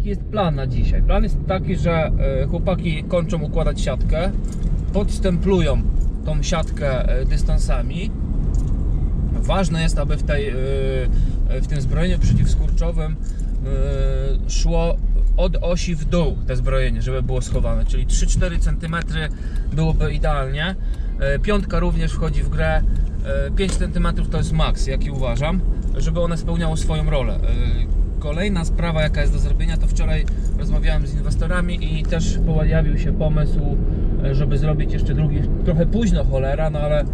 jaki jest plan na dzisiaj? Plan jest taki, że e, chłopaki kończą układać siatkę, podstemplują tą siatkę e, dystansami. Ważne jest, aby w, tej, e, w tym zbrojeniu przeciwskurczowym szło od osi w dół te zbrojenie, żeby było schowane, czyli 3-4 cm byłoby idealnie. Piątka również wchodzi w grę. E, 5 cm to jest maks, jaki uważam, żeby one spełniało swoją rolę. Kolejna sprawa, jaka jest do zrobienia, to wczoraj rozmawiałem z inwestorami i też pojawił się pomysł, e, żeby zrobić jeszcze drugi, trochę późno cholera, no ale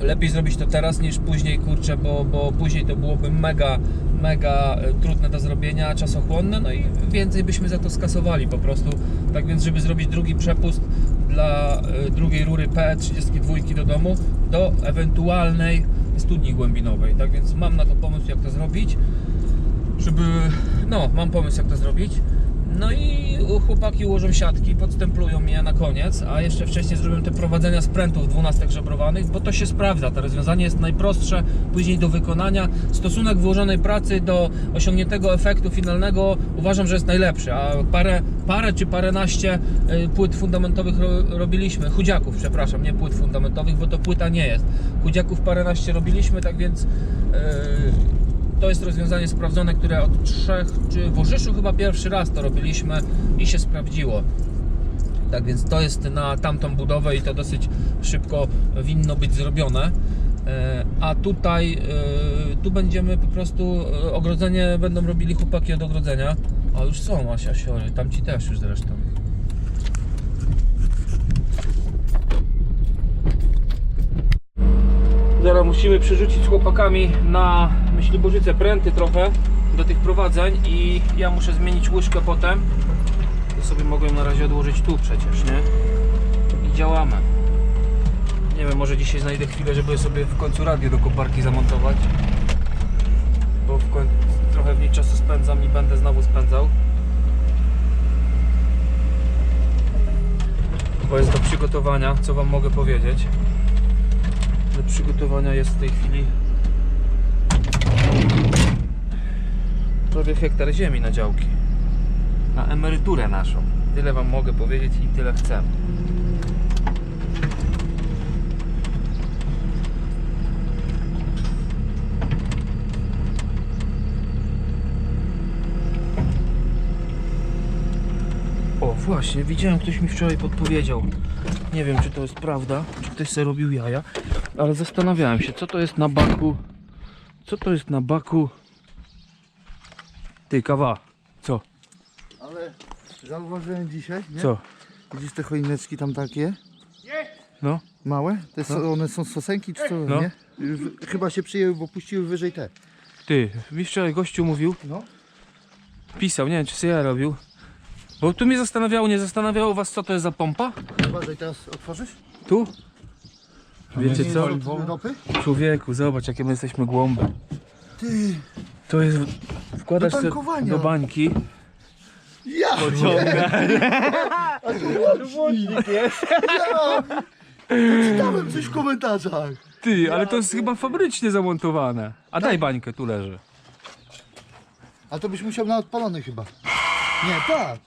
lepiej zrobić to teraz niż później, kurczę, bo, bo później to byłoby mega, mega e, trudne do zrobienia, czasochłonne, no i więcej byśmy za to skasowali po prostu. Tak więc, żeby zrobić drugi przepust dla e, drugiej rury PE32 do domu, do ewentualnej studni głębinowej. Tak więc mam na to pomysł, jak to zrobić żeby. No, mam pomysł, jak to zrobić. No i chłopaki ułożą siatki, podstemplują mnie na koniec, a jeszcze wcześniej zrobią te prowadzenia sprętów 12 żebrowanych, bo to się sprawdza. To rozwiązanie jest najprostsze, później do wykonania. Stosunek włożonej pracy do osiągniętego efektu finalnego uważam, że jest najlepszy. A parę, parę czy paręnaście y, płyt fundamentowych ro, robiliśmy, chudziaków, przepraszam, nie płyt fundamentowych, bo to płyta nie jest. Chudziaków paręnaście robiliśmy, tak więc. y, to jest rozwiązanie sprawdzone, które od trzech, czy w Orzyszu chyba pierwszy raz to robiliśmy i się sprawdziło. Tak więc to jest na tamtą budowę i to dosyć szybko winno być zrobione. E, A tutaj, e, tu będziemy po prostu, e, ogrodzenie będą robili chłopaki od ogrodzenia. A już są Asia siory, tamci też już zresztą. Zaraz musimy przerzucić chłopakami na myśliborzycę pręty trochę do tych prowadzeń i ja muszę zmienić łyżkę potem. To sobie mogę na razie odłożyć tu przecież, nie? I działamy. Nie wiem, może dzisiaj znajdę chwilę, żeby sobie w końcu radio do koparki zamontować. Bo w końcu trochę w niej czasu spędzam i będę znowu spędzał. Bo jest do przygotowania, co Wam mogę powiedzieć do przygotowania jest w tej chwili prawie hektar ziemi na działki. Na emeryturę naszą. Tyle Wam mogę powiedzieć i tyle chcę. O, właśnie, widziałem, ktoś mi wczoraj podpowiedział. Nie wiem, czy to jest prawda, czy ktoś sobie robił jaja, ale zastanawiałem się, co to jest na baku. Co to jest na baku? Ty, kawa. Co? Ale zauważyłem dzisiaj, nie? Co? Widzisz te choineczki tam takie? No? Małe? Te so, one są sosenki czy co, No. nie? Chyba się przyjęły, bo puściły wyżej te. Ty, mi wczoraj gościu mówił, No. pisał, nie wiem, czy sobie ja robił. Bo tu mnie zastanawiało, nie zastanawiało was, co to jest za pompa? Uważaj, teraz otworzysz? Tu? Wiecie Nie co? Ropy? Człowieku, zobacz, jakie my jesteśmy głąby. Ty, To jest... Wkładasz Do tankowania. do bańki. ja! A tu łącznik jest. Ja! Czytałem coś w komentarzach. Ty, ale to jest chyba fabrycznie zamontowane. A daj bańkę, tu leży. A to byś musiał na odpalony chyba. Nie, tak.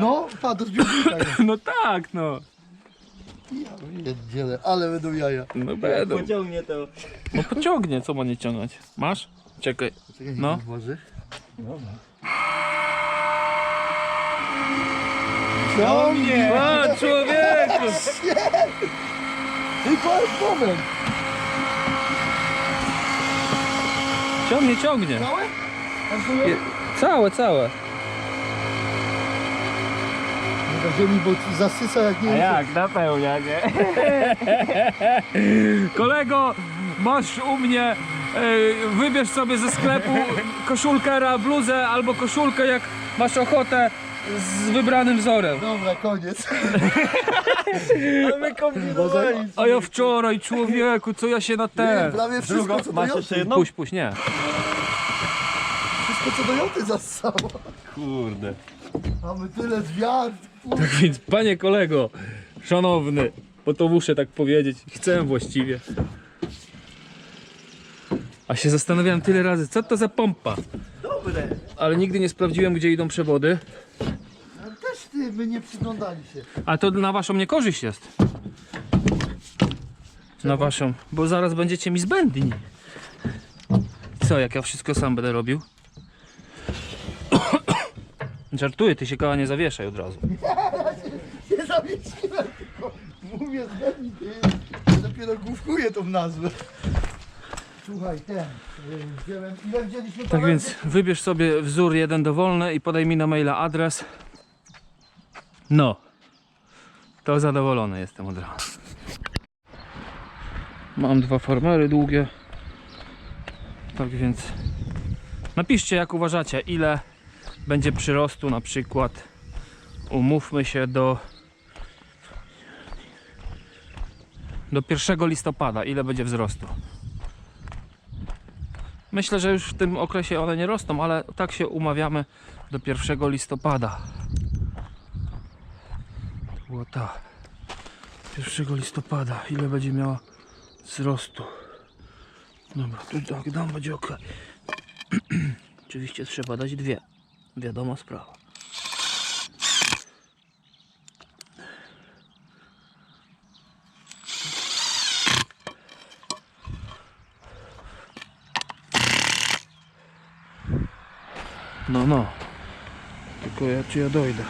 No, pa, do zbiornika. No tak, no. Ja pierdzielę, ale będą jaja. No będą. Pociągnie to. No pociągnie, co ma nie ciągnąć? Masz? Czekaj. Czekaj, No. no. włoży. Ciągnie! A, człowieku! Ty, patrz, moment. Ciągnie, ciągnie. Całe? Je- Całe, całe. Na ziemi, bo zasysa jak nie A jak, napełnia, nie? Kolego, masz u mnie, e, wybierz sobie ze sklepu koszulkera, bluzę albo koszulkę, jak masz ochotę z wybranym wzorem. Dobra, koniec. A my kombinowali. A ja wczoraj, człowieku, co ja się na Nie, ten... prawie wszystko co do Masz jeszcze jedną? Puść, puść, nie. Wszystko co do Joty zassało. Kurde. Mamy tyle zwiat. Tak więc, panie kolego, szanowny, bo to muszę tak powiedzieć, chcę właściwie. A się zastanawiałem tyle razy, co to za pompa? dobre. Ale nigdy nie sprawdziłem, gdzie idą przewody. Też ty by nie przyglądali się. A to na waszą niekorzyść jest. Na waszą, bo zaraz będziecie mi zbędni. Co, jak ja wszystko sam będę robił? Żartuję, ty się koła nie zawieszaj od razu. Tylko mówię zbędni ty. Ja dopiero główkuję tą nazwę. Słuchaj, ten, y, wziąłem, ile wzięliśmy Tak więc wybierz sobie wzór jeden dowolny i podaj mi na maila adres. No. To zadowolony jestem od razu. Mam dwa farmery długie. Tak więc napiszcie jak uważacie ile będzie przyrostu na przykład. Umówmy się do do 1 listopada ile będzie wzrostu. Myślę, że już w tym okresie one nie rosną, ale tak się umawiamy do 1 listopada. To było tak. 1 listopada. Ile będzie miała wzrostu? Dobra, tu tak dam, będzie ok. Oczywiście trzeba dać dwie. Wiadoma sprawa. No, no. Tylko ja czy ja dojdę?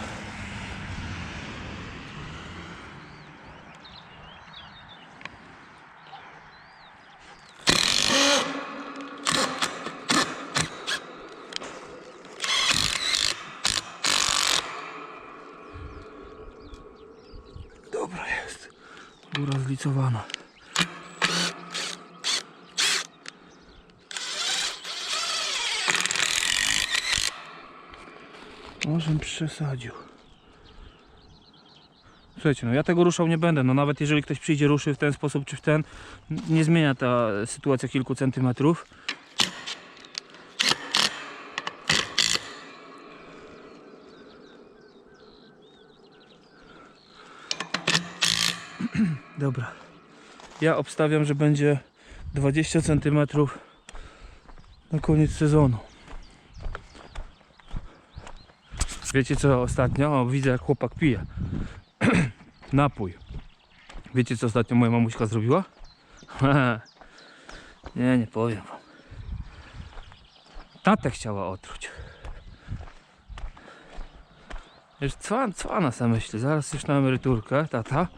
Dobra jest. Góra zlicowana. Może bym przesadził. Słuchajcie, no ja tego ruszał nie będę. No nawet jeżeli ktoś przyjdzie, ruszy w ten sposób czy w ten, nie zmienia ta sytuacja kilku centymetrów. Dobra. Ja obstawiam, że będzie 20 centymetrów na koniec sezonu. Wiecie co ostatnio? O, widzę jak chłopak pije. Napój. Wiecie co ostatnio moja mamuśka zrobiła? nie, nie powiem wam. Tatę chciała otruć. Wiesz, co, co ona sobie myśli? Zaraz już na emeryturkę, tata,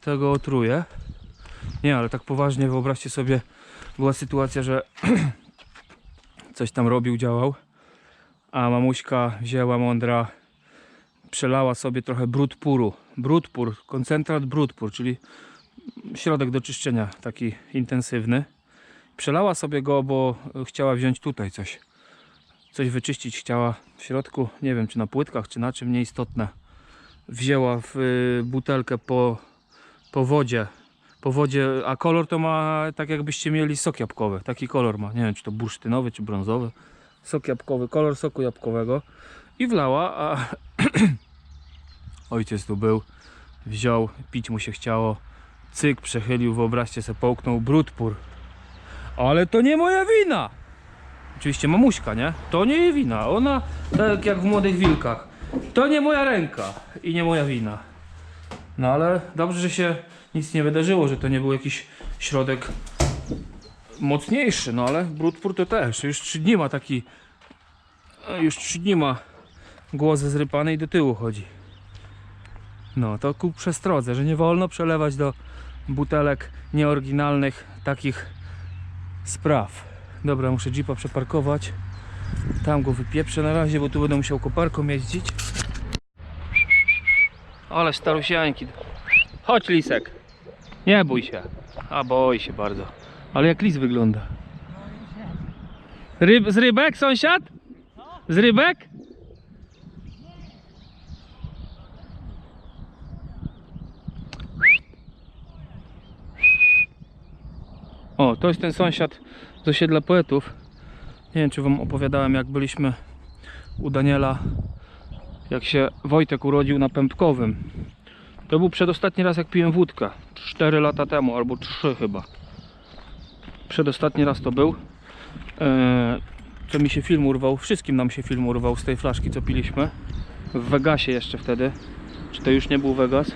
tego otruje. Nie, ale tak poważnie wyobraźcie sobie, była sytuacja, że coś tam robił, działał a mamuśka wzięła mądra, przelała sobie trochę brudpuru. Brudpur, koncentrat brudpur, czyli środek do czyszczenia, taki intensywny. Przelała sobie go, bo chciała wziąć tutaj coś. Coś wyczyścić chciała w środku, nie wiem czy na płytkach, czy na czym, nieistotne. Wzięła w y, butelkę po, po wodzie. Po wodzie, a kolor to ma tak jakbyście mieli sok jabłkowy. Taki kolor ma. Nie wiem czy to bursztynowy, czy brązowy sok jabłkowy, kolor soku jabłkowego i wlała, a ojciec tu był, wziął, pić mu się chciało, cyk, przechylił, wyobraźcie sobie, połknął brudpór. Ale to nie moja wina! Oczywiście mamuśka, nie? To nie jej wina, ona, tak jak w Młodych Wilkach, to nie moja ręka i nie moja wina. No ale dobrze, że się nic nie wydarzyło, że to nie był jakiś środek mocniejszy, no ale brudpór to też. Już trzy dni ma taki. Już trzy dni ma głos zrypany i do tyłu chodzi. No to ku przestrodze, że nie wolno przelewać do butelek nieoryginalnych takich spraw. Dobra, muszę jeepa przeparkować. Tam go wypieprzę na razie, bo tu będę musiał koparką jeździć. Ale starusiańki. Chodź lisek. Nie bój się. A boi się bardzo. Ale jak lis wygląda. Ryb, z rybek sąsiad? Z rybek? O, to jest ten sąsiad z osiedla poetów. Nie wiem, czy wam opowiadałem, jak byliśmy u Daniela, jak się Wojtek urodził na Pępkowym. To był przedostatni raz, jak piłem wódkę. 4 lata temu, albo 3 chyba. Przedostatni raz to był. E, co mi się film urwał, wszystkim nam się film urwał z tej flaszki, co piliśmy. W Vegasie jeszcze wtedy. Czy to już nie był Vegas?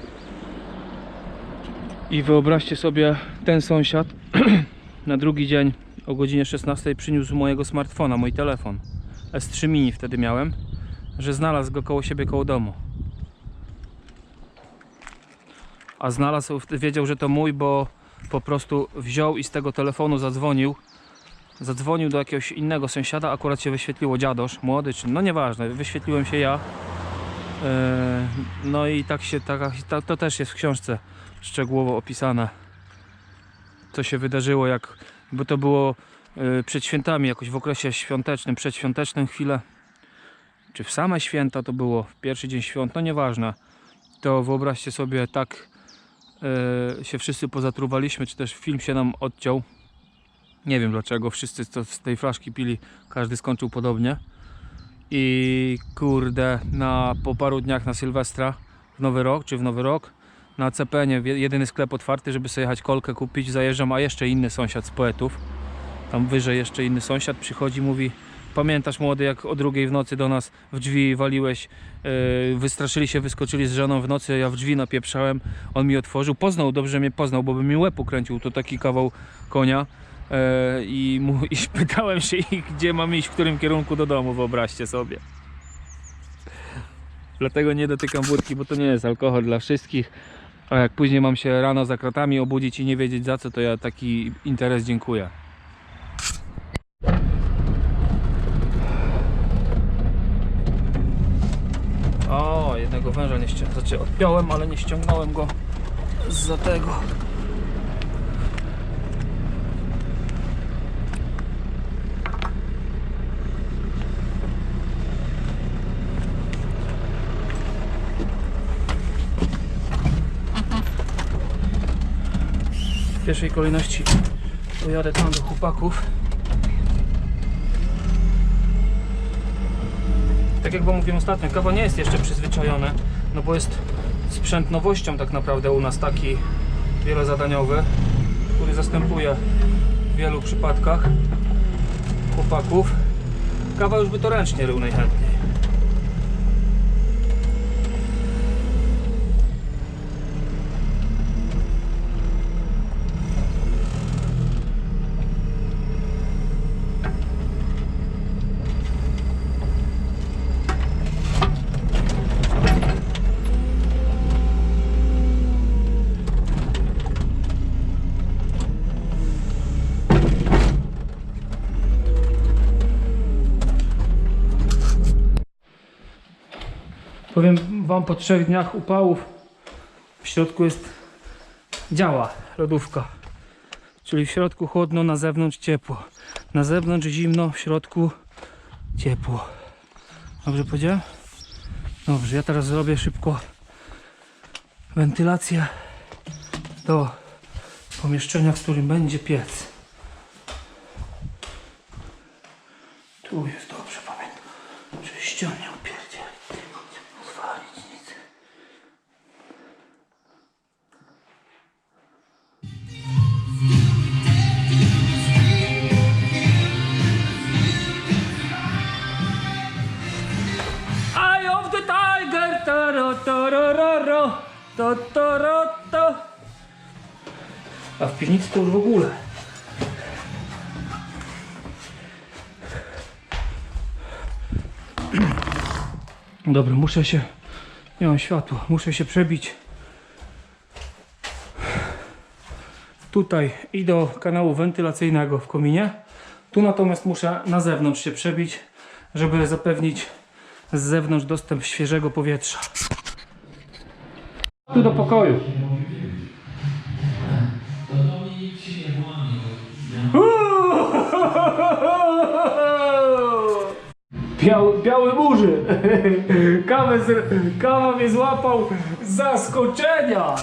I wyobraźcie sobie, ten sąsiad na drugi dzień o godzinie 16 przyniósł mojego smartfona, mój telefon. S3 mini wtedy miałem, że znalazł go koło siebie, koło domu. A znalazł, wiedział, że to mój, bo po prostu wziął i z tego telefonu zadzwonił. Zadzwonił do jakiegoś innego sąsiada, akurat się wyświetliło dziadosz, młody czy no nieważne, wyświetliłem się ja. Eee, No i tak się, taka, ta- to też jest w książce szczegółowo opisane, co się wydarzyło, jak, bo to było e, przed świętami, jakoś w okresie świątecznym, przedświątecznym chwilę, czy w same święta to było, w pierwszy dzień świąt, no nieważne. To wyobraźcie sobie, tak e, się wszyscy pozatruwaliśmy, czy też film się nam odciął. Nie wiem dlaczego, wszyscy co z tej flaszki pili, każdy skończył podobnie. I kurde, na, po paru dniach na Sylwestra, w Nowy Rok, czy w Nowy Rok, na CPN jedyny sklep otwarty, żeby sobie jechać kolkę kupić, zajeżdżam, a jeszcze inny sąsiad z poetów, tam wyżej jeszcze inny sąsiad przychodzi, mówi Pamiętasz młody, jak o drugiej w nocy do nas w drzwi waliłeś, yy, wystraszyli się, wyskoczyli z żoną w nocy, ja w drzwi napieprzałem, on mi otworzył, poznał, dobrze mnie poznał, bo by mi łeb ukręcił, to taki kawał konia. E, i, mu, i pytałem się gdzie mam iść, w którym kierunku do domu, wyobraźcie sobie. Dlatego nie dotykam wódki, bo to nie jest alkohol dla wszystkich. A jak później mam się rano za kratami obudzić i nie wiedzieć za co, to ja taki interes dziękuję. O, jednego węża nie ściągnąłem, znaczy odpiąłem, ale nie ściągnąłem go za tego. W pierwszej kolejności pojadę tam do chłopaków. Tak jak mówiłem ostatnio, kawa nie jest jeszcze przyzwyczajone, no bo jest sprzęt nowością tak naprawdę u nas taki wielozadaniowy, który zastępuje w wielu przypadkach chłopaków. Kawa już by to ręcznie rył najchętniej. Powiem Wam po trzech dniach upałów w środku jest działa lodówka. Czyli w środku chłodno, na zewnątrz ciepło. Na zewnątrz zimno, w środku ciepło. Dobrze powiedziałem? Dobrze, ja teraz zrobię szybko wentylację do pomieszczenia, w którym będzie piec. To, toro, to. A w piwnicy to już w ogóle. Dobra, muszę się. Nie mam światła, muszę się przebić. Tutaj i do kanału wentylacyjnego w kominie. Tu natomiast muszę na zewnątrz się przebić, żeby zapewnić z zewnątrz dostęp świeżego powietrza. Tu do pokoju. Biały, biały burzy. Kawę, z- kawa mnie złapał zaskoczenia.